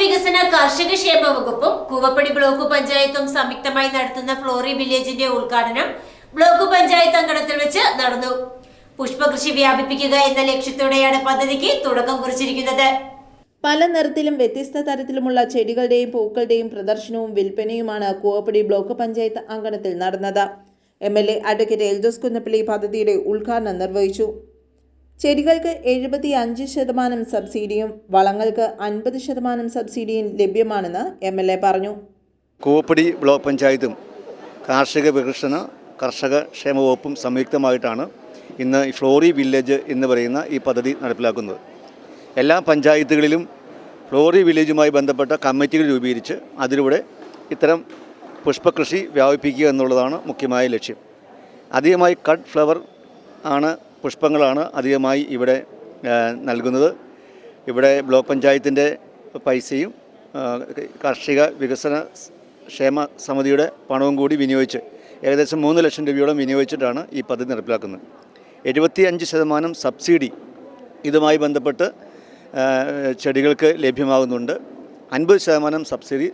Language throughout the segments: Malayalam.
വികസന കാർഷിക ക്ഷേമ വകുപ്പും കൂവപ്പടി ബ്ലോക്ക് പഞ്ചായത്തും സംയുക്തമായി നടത്തുന്ന ഫ്ലോറി വില്ലേജിന്റെ ഉദ്ഘാടനം ബ്ലോക്ക് പഞ്ചായത്ത് അങ്കണത്തിൽ വെച്ച് നടന്നു. പുഷ്പകൃഷി വ്യാപിപ്പിക്കുക എന്ന ലക്ഷ്യത്തോടെയാണ് പദ്ധതിക്ക് തുടക്കം കുറിച്ചിരിക്കുന്നത്. പല നിറത്തിലും വ്യത്യസ്ത തരത്തിലുമുള്ള ചെടികളുടെയും പൂക്കളുടെയും പ്രദർശനവും വിൽപ്പനയുമാണ് കൂവപ്പടി ബ്ലോക്ക് പഞ്ചായത്ത് അങ്കണത്തിൽ നടന്നത്. M L A advocate Eldhose Kunnappilly പദ്ധതിയുടെ ഉദ്ഘാടനം നിർവഹിച്ചു. ചെടികൾക്ക് എഴുപത്തി അഞ്ച് ശതമാനം സബ്സിഡിയും വളങ്ങൾക്ക് അൻപത് ശതമാനം സബ്സിഡിയും ലഭ്യമാണെന്ന് എം എൽ എ പറഞ്ഞു. കൂവപ്പടി ബ്ലോക്ക് പഞ്ചായത്തും കാർഷിക വികസന കർഷക ക്ഷേമ വകുപ്പും സംയുക്തമായിട്ടാണ് ഇന്ന് ഫ്ലോറി വില്ലേജ് എന്ന് പറയുന്ന ഈ പദ്ധതി നടപ്പിലാക്കുന്നത്. എല്ലാ പഞ്ചായത്തുകളിലും ഫ്ലോറി വില്ലേജുമായി ബന്ധപ്പെട്ട കമ്മിറ്റികൾ രൂപീകരിച്ച് അതിലൂടെ ഇത്തരം പുഷ്പകൃഷി വ്യാപിപ്പിക്കുക എന്നുള്ളതാണ് മുഖ്യമായ ലക്ഷ്യം. അധികമായി കട്ട് ഫ്ലവർ ആണ് പുഷ്പങ്ങളാണ് അധികമായി ഇവിടെ നൽകുന്നത്. ഇവിടെ ബ്ലോക്ക് പഞ്ചായത്തിന്റെ പൈസയും കാർഷിക വികസന ക്ഷേമ സമിതിയുടെ പണവും കൂടി വിനിയോഗിച്ച് ഏകദേശം മൂന്ന് ലക്ഷം രൂപയോളം വിനിയോഗിച്ചിട്ടാണ് ഈ പദ്ധതി നടപ്പിലാക്കുന്നത്. എഴുപത്തി അഞ്ച് ശതമാനം സബ്സിഡി ഇതുമായി ബന്ധപ്പെട്ട് ചെടികൾക്ക് ലഭ്യമാകുന്നുണ്ട്. അൻപത് ശതമാനം സബ്സിഡി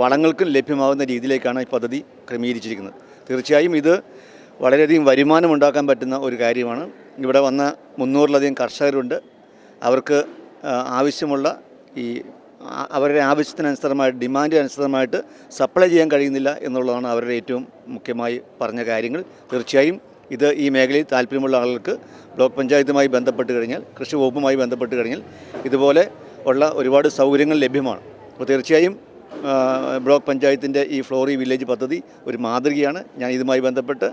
വളങ്ങൾക്കും ലഭ്യമാകുന്ന രീതിയിലേക്കാണ് ഈ പദ്ധതി ക്രമീകരിച്ചിരിക്കുന്നത്. തീർച്ചയായും ഇത് വളരെയധികം വരുമാനം ഉണ്ടാക്കാൻ പറ്റുന്ന ഒരു കാര്യമാണ്. ഇവിടെ വന്ന മുന്നൂറിലധികം കർഷകരുണ്ട്. അവർക്ക് ആവശ്യമുള്ള ഈ അവരുടെ ആവശ്യത്തിനനുസൃതമായിട്ട് ഡിമാൻഡ് അനുസൃതമായിട്ട് സപ്ലൈ ചെയ്യാൻ കഴിയുന്നില്ല എന്നുള്ളതാണ് അവരുടെ ഏറ്റവും മുഖ്യമായി പറഞ്ഞ കാര്യങ്ങൾ. തീർച്ചയായും ഇത് ഈ മേഖലയിൽ താല്പര്യമുള്ള ആളുകൾക്ക് ബ്ലോക്ക് പഞ്ചായത്തുമായി ബന്ധപ്പെട്ട് കഴിഞ്ഞാൽ കൃഷി വകുപ്പുമായി ബന്ധപ്പെട്ട് കഴിഞ്ഞാൽ ഇതുപോലെ ഉള്ള ഒരുപാട് സൗകര്യങ്ങൾ ലഭ്യമാണ്. അപ്പോൾ തീർച്ചയായും ബ്ലോക്ക് പഞ്ചായത്തിന്റെ ഈ ഫ്ലോറി വില്ലേജ് പദ്ധതി ഒരു മാതൃകയാണ്. ഞാൻ ഇതുമായി ബന്ധപ്പെട്ട്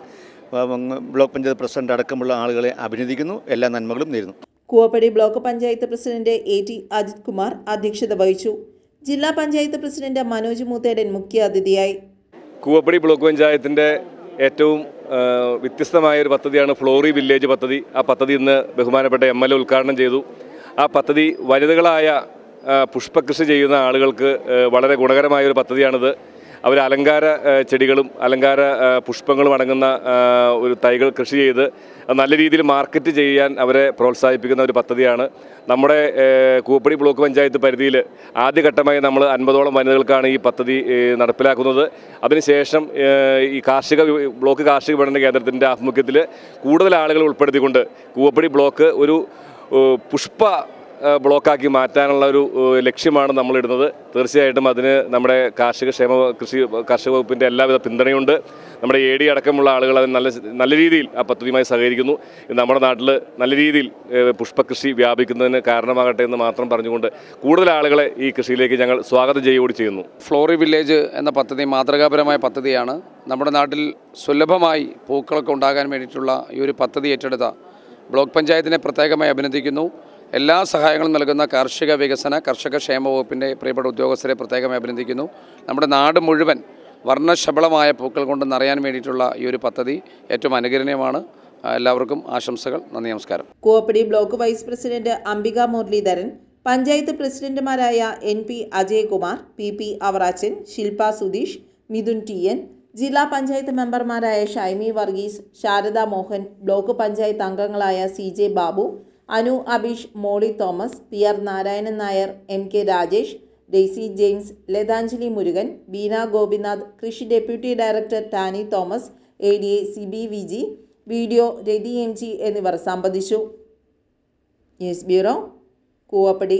ബ്ലോക്ക് പഞ്ചായത്ത് പ്രസിഡന്റ് അടക്കമുള്ള ആളുകളെ അഭിനന്ദിക്കുന്നു. എല്ലാ നന്മകളും നേരുന്നു. Koovappady block panchayat president A T Ajith Kumar അധ്യക്ഷത വഹിച്ചു. ജില്ലാ പഞ്ചായത്ത് പ്രസിഡന്റ് മനോജ് മൂത്തേടൻ മുഖ്യ അതിഥിയായി. കൂവപ്പടി ബ്ലോക്ക് പഞ്ചായത്തിന്റെ ഏറ്റവും വ്യത്യസ്തമായ ഒരു പദ്ധതിയാണ് ഫ്ലോറി വില്ലേജ് പദ്ധതി. ആ പദ്ധതി ഇന്ന് ബഹുമാനപ്പെട്ട എം എൽ എ ഉദ്ഘാടനം ചെയ്തു. ആ പദ്ധതി വനിതകളായ പുഷ്പകൃഷി ചെയ്യുന്ന ആളുകൾക്ക് വളരെ ഗുണകരമായ ഒരു പദ്ധതിയാണിത്. അവർ അലങ്കാര ചെടികളും അലങ്കാര പുഷ്പങ്ങളും അടങ്ങുന്ന ഒരു തൈകൾ കൃഷി ചെയ്ത് നല്ല രീതിയിൽ മാർക്കറ്റ് ചെയ്യാൻ അവരെ പ്രോത്സാഹിപ്പിക്കുന്ന ഒരു പദ്ധതിയാണ്. നമ്മുടെ കൂപ്പടി ബ്ലോക്ക് പഞ്ചായത്ത് പരിധിയിൽ ആദ്യഘട്ടമായി നമ്മൾ അൻപതോളം വനിതകൾക്കാണ് ഈ പദ്ധതി നടപ്പിലാക്കുന്നത്. അതിനുശേഷം ഈ കാർഷിക ബ്ലോക്ക് കാർഷിക വിപണന കേന്ദ്രത്തിന്റെ ആഭിമുഖ്യത്തിൽ കൂടുതൽ ആളുകൾ ഉൾപ്പെടുത്തിക്കൊണ്ട് കൂവപ്പടി ബ്ലോക്ക് ഒരു പുഷ്പ ബ്ലോക്കാക്കി മാറ്റാനുള്ള ഒരു ലക്ഷ്യമാണ് നമ്മളിടുന്നത്. തീർച്ചയായിട്ടും അതിന് നമ്മുടെ കാർഷിക ക്ഷേമ കൃഷി കാർഷിക വകുപ്പിന്റെ എല്ലാവിധ പിന്തുണയുണ്ട്. നമ്മുടെ എ ഡി അടക്കമുള്ള ആളുകൾ അതിന് നല്ല നല്ല രീതിയിൽ ആ പദ്ധതിയുമായി സഹകരിക്കുന്നു. നമ്മുടെ നാട്ടിൽ നല്ല രീതിയിൽ പുഷ്പകൃഷി വ്യാപിക്കുന്നതിന് കാരണമാകട്ടെ എന്ന് മാത്രം പറഞ്ഞുകൊണ്ട് കൂടുതൽ ആളുകളെ ഈ കൃഷിയിലേക്ക് ഞങ്ങൾ സ്വാഗതം ചെയ്യുകയും ചെയ്യുന്നു. ഫ്ലോറി വില്ലേജ് എന്ന പദ്ധതി മാതൃകാപരമായ പദ്ധതിയാണ്. നമ്മുടെ നാട്ടിൽ സുലഭമായി പൂക്കളൊക്കെ ഉണ്ടാകാൻ വേണ്ടിയിട്ടുള്ള ഈ ഒരു പദ്ധതി ഏറ്റെടുത്ത ബ്ലോക്ക് പഞ്ചായത്തിനെ പ്രത്യേകമായി അഭിനന്ദിക്കുന്നു. എല്ലാ സഹായങ്ങളും നൽകുന്ന കാർഷിക വികസന കർഷക ക്ഷേമ വകുപ്പിന്റെ പ്രിയപ്പെട്ട ഉദ്യോഗസ്ഥരെ പ്രത്യേകമായി അഭിനന്ദിക്കുന്നു. നമ്മുടെ നാട് മുഴുവൻ വർണശബളമായ പൂക്കൾ കൊണ്ട് നിറയാൻ വേണ്ടിയിട്ടുള്ള ഈ ഒരു പദ്ധതി ഏറ്റവും അനുകരണീയമാണ്. എല്ലാവർക്കും ആശംസകൾ. നന്ദി നമസ്കാരം. Koovappady block vice president Ambika Muraleedharan panchayat പ്രസിഡന്റുമാരായ N P Ajayakumar P P Avarachan Shilpa Sudheesh Mithun T N ജില്ലാ പഞ്ചായത്ത് മെമ്പർമാരായ ഷൈമി വർഗീസ് ശാരദ മോഹൻ ബ്ലോക്ക് പഞ്ചായത്ത് അംഗങ്ങളായ C J Babu Anu Abeesh Molly Thomas P R Narayanan Nair M K Rajesh Daisy James Lathanjali Murugan Beena Gopinath കൃഷി deputy director Tani Thomas A D A C B V G BDO Rathi M G എന്നിവർ സംബന്ധിച്ചു. News bureau Koovappady.